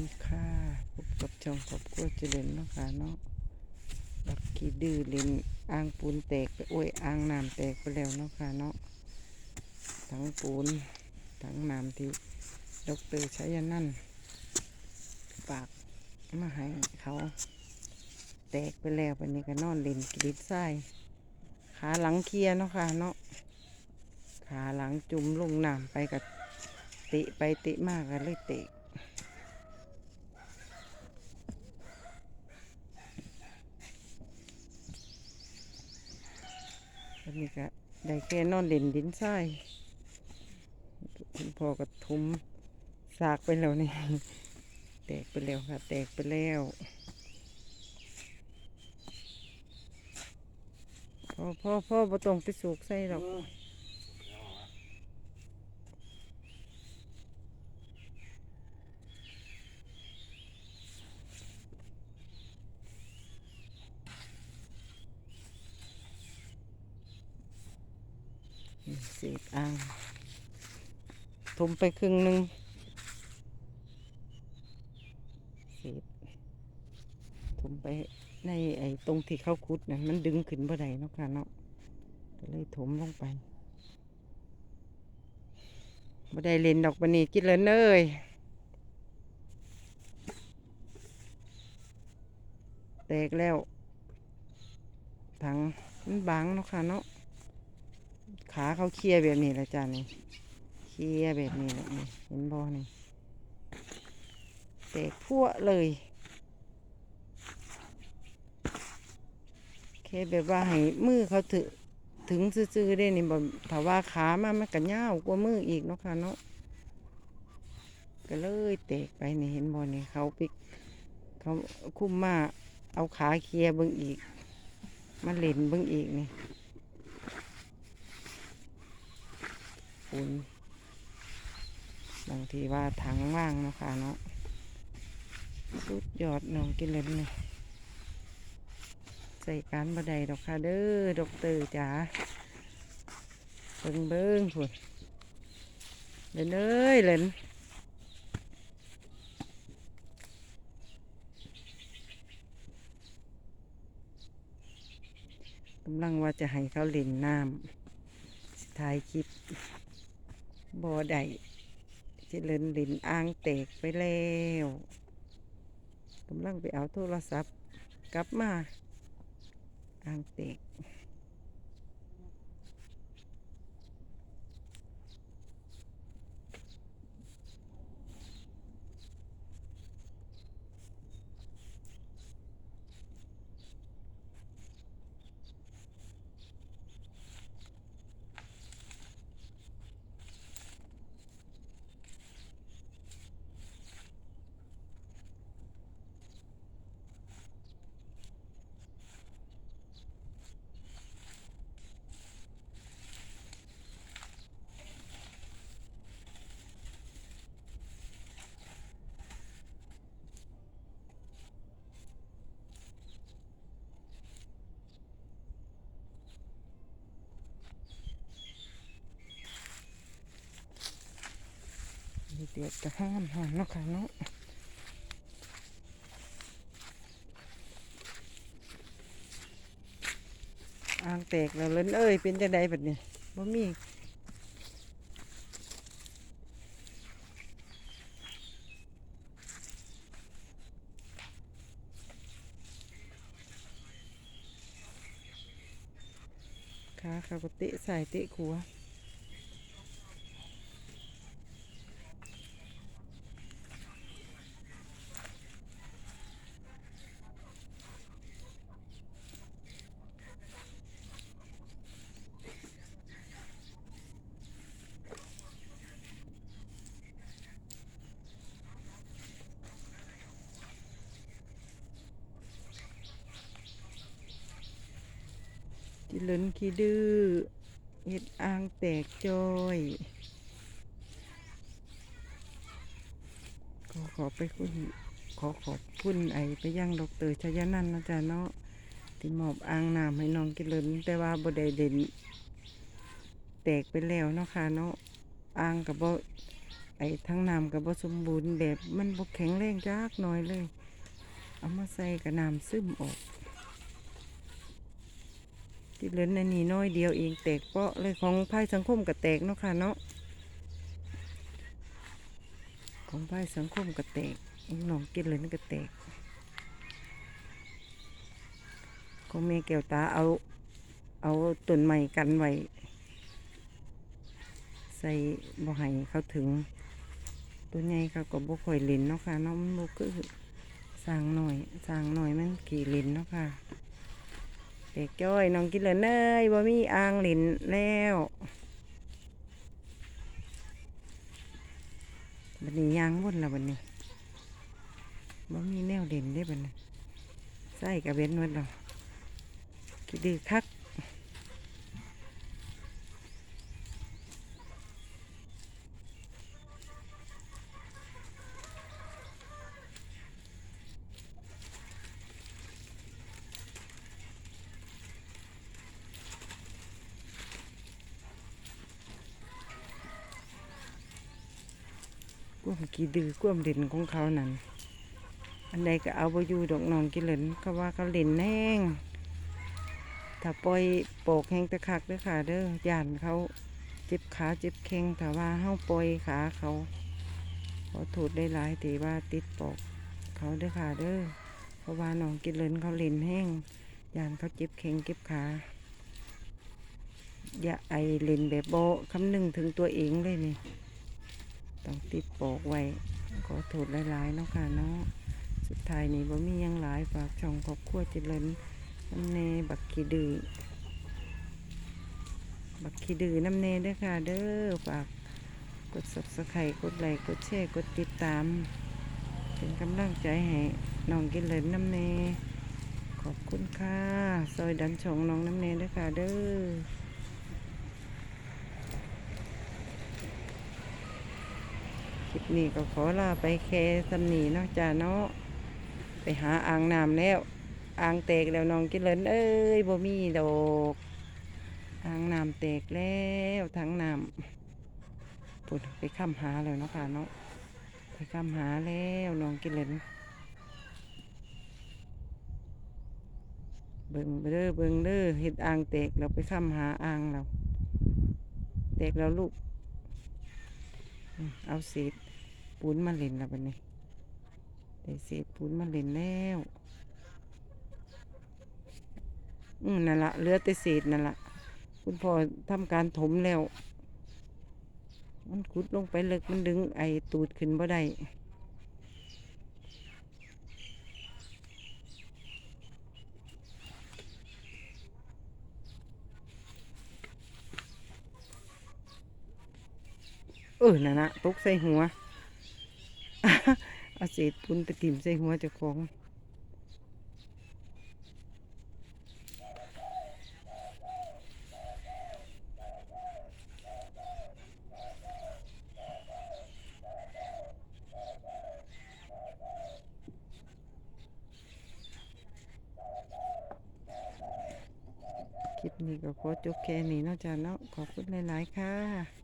ดีค่ะพบกับช่องครอบครัวเจริญเนาะค่ะเนาะบักขี้ดื้อลินอ่างปูนแตกไปโอ้ยอ่างน้ำแตกไปแล้วเนาะค่ะเนาะทั้งปูนทั้งน้ำที่ดอกเตอรใช้ยานั่นฝากมาให้เขา แตกไปแล้ววันนี้ก็นอนเล่นกรีดไส้ขาหลังเคลียเนาะค่ะเนาะขาหลังจุ่มลงน้ำไปกับตะไปตะมากกันเลยเตะ นี่ก็ได้แค่นอนเล่นดินทรายคุณพ่อก็ทุมสากไปแล้วนี่แตกไปแล้วค่ะ แตกไปแล้วพ่อพ่อพ่อบ่ต้องไปสูกใส่หรอกนี่ เศษอ่างทุมไปครึ่งหนึ่งเศษทุมไปในไอ้ตรงที่เขาขุดนะมันดึงขึ้นบ่ได้เนาะค่ะเนาะก็เลยถมลงไปบ่ได้เล่นดอกบันนี้กินเลยเนยแตกแล้วถังมันบางเนาะค่ะเนาะ ขาเขาเคลียแบบนี้แหละจ้านี่เคลียแบบนี้แหละนี่เห็นบอนี่แตกพั่วเลยแค่แบบว่าให้มือเขาถึงถึงซื่อๆได้นี่บ่ถ้าว่าขามามันก็ยาวกว่ามืออีกเนาะค่ะเนาะก็เลยแตกไปนี่เห็นบอนี่เขาปิกเขาคุ้มมาเอาขาเคลียเบิ่งอีกมาเล่นเบิ่งอีกนี่ ปูน บางทีว่าถังว่างนะคะเนาะสุดยอดน้องกินเลยเนี่ยใส่การบดได้ดอกค่ะเด้อดอกเตอร์จ๋าเบิ่งเบิ่งพุ่นเล่นเอ้ยเล่นกำลังว่าจะให้เขาเล่นน้ำสิท้ายคลิป บ่อได้เจริญลินอ่างแตกไปแล้วกำลังไปเอาโทรศัพท์กลับมาอ่างแตก เดือดจะห้ามหอนเนาะค่ะเนาะอ่างแตกแล้วเล่นเอ้ยเป็นจะได้แบบนี้บ่มีขาเขาก็เตะใส่เตะขัว ที่เลินขี้ดื้อเห็ดอ่างแตกจอยขอขอไปคุณขอขอบคุณไอไปยังดอกเตอรชยนันนะจ๊ะเนาะที่มอบอ่างน้ำให้น้องกินเลนแต่ว่าบ่ได้เด่นแตกไปแล้วเนาะค่ะเนาะอ่างกับบ่ไอ้ทั้งน้ำกับบ่สมบูรณ์แบบมันบ่แข็งแรงจักน่อยเลย เอามาใส่กับน้ำซึมออก ที่เหลือในนี่น้อยเดียวเองแตกเปาะเลยของภายสังคมก็แตกเนาะค่ะเนาะของภายสังคมก็แตกน้องกินเลยนี่ก็แตกของแม่แก้วตาเอา เอาต้นไม้กันไว้ใส่บ่ให้เขาถึง ตัวใหญ่เขาก็บ่ค่อยเล่นเนาะค่ะเนาะมันบ่คือสร้างหน่อยสร้างหน่อยมันกี่เล่นเนาะค่ะ เด็กจ้อยน้องกินเลยเนยบ่มีอ่างเล่นแล้วบันนี้ยางวนแล้วบันนี้บ่มีแนวเด่นได้บัดนี้ใส่กระเบนหมดเราคิดดีคัก กวมกี่ดือกวมเด่นของเขานั่นอันใดก็เอาไปอยู่ดอกนองกิเหลินเขาว่าเขาเล่นแห้งถ้าปล่อยโปกแห้งตะคักเด้อค่ะเด้อย่านเขาเจ็บขาเจ็บแข้งถ้าว่าเฮาปล่อยขาเขาขอโทษได้หลายๆที่ว่าติดปอกเขาเด้อค่ะเด้อเพราะว่าน้องกิเหลินเขาเล่นแห้งย่านเขาเจ็บแข้งเจ็บขาอย่าไอเล่นแบบโบคำนึงถึงตัวเองเลยนี่ ต้องติดปอกไว้ขอโทษหลายๆเนาะค่ะเนาะสุดท้ายนี่บ่มียังหลายฝากช่องครอบครัวเจริญน้ำเนบักขีดื้อบักขีดื้อน้ำเนด้อค่ะ เด้อฝากกด subscribe กดไลค์กดแชร์กดติดตาม เป็นกำลังใจให้น้องกินเลยน้ำเนขอบคุณค่ะซอยดันชงน้องน้ำเนด้อค่ะเด้อ คลิ ปนี้ก็ขอลาไปแค่สำนีเนาะจ้าเนาะไปหาอ่างน้ำแล้วอ่างแตกแล้วน้องกินเลนเอ้ยบ่มีดอกอ่างน้ำแตกแล้วทั้งน้ำปุ่นไปค้ำหาแล้วเนาะค่ะเนาะไปค้ำหาแล้วน้องกินเลนเบิ่งเด้อเบิ่งเด้อเห็ดอ่างแตกเราไปค้ำหาอ่างเราแตกแล้วลูกเอาเศษ ปูนมาเล่นแล้วบัดนี้ได้เศษปูนมาเล่นแล้วอืมนั่นละเหลือแต่เศษนั่นละคุณพ่อทำการถมแล้ว มันขุดลงไปเลิกมันดึงไอตูดขึ้นบ่ได้เออนั่นนะตกใส่หัว อาเศษปูนไปติ่มใส่หัวเจ้าของคลิปนี้ก็ขอจบแค่นี้นาะจ้าเนาะขอบคุณหลาย ๆ ค่ะ